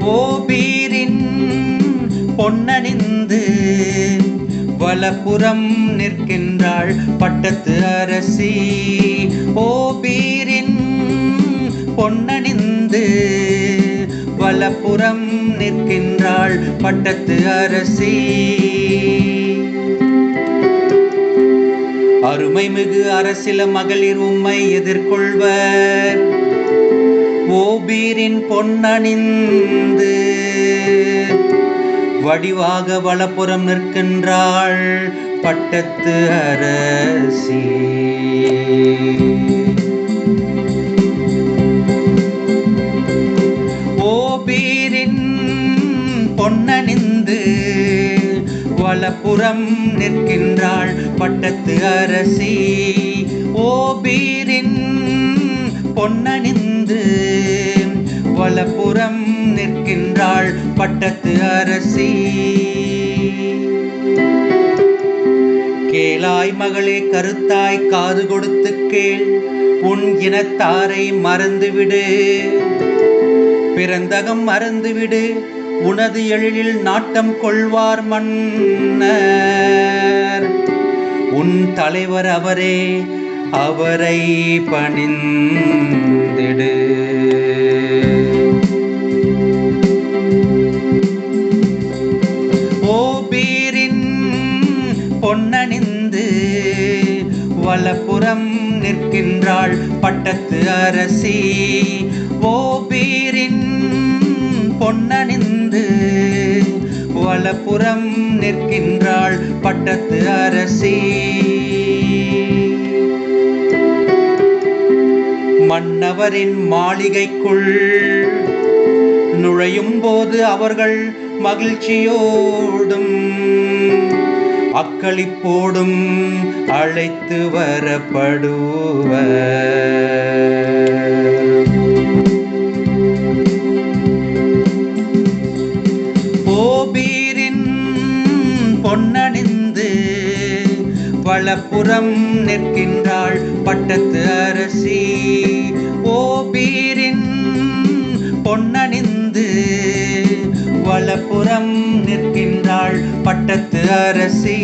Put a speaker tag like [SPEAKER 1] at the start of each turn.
[SPEAKER 1] ஓபீரின் பொன்னணிந்து வலப்புறம் நிற்கின்றாள் பட்டத்து அரசி. ஓபீரின் பொன்னணிந்து வலப்புறம் நிற்கின்றாள் பட்டத்து அரசி. அருமைமிகு அரசில மகளிர் உம்மை எதிர்கொள்வர். ஓபீரின் பொன்னணிந்து வடிவாக வலப்புறம் நிற்கின்றாள் பட்டத்து அரசி. வலப்புறம் நிற்கின்றாள் பட்டத்து அரசி. ஓபீரின் பொன்னணிந்து வலப்புறம் நிற்கின்றாள் பட்டத்து அரசி. கேளாய் மகளே கருத்தாய் காது கொடுத்து கேள். உன் இனத்தாரை மறந்துவிடு. பிறந்தகம் மறந்துவிடு. உனது எழிலில் நாட்டம் கொள்வார் மன்னர். உன் தலைவர் அவரே அவரை பணிந்திடு. ஓபீரின் பொன்னணிந்து வலப்புறம் நிற்கின்றாள் பட்டத்து அரசி. ஓபீரின் பொன்னணிந்து வலப்புறம் நிற்கின்றாள் பட்டத்து அரசி. மன்னவரின் மாளிகைக்குள் நுழையும் போது அவர்கள் மகிழ்ச்சியோடும் அக்களிப்போடும் அழைத்து வரப்படுவர். வளப்புறம் நிற்கின்றாள் பட்டத்து அரசி. ஓபீரின் பொன்னணிந்து வளப்புறம் நிற்கின்றாள் பட்டத்து அரசி.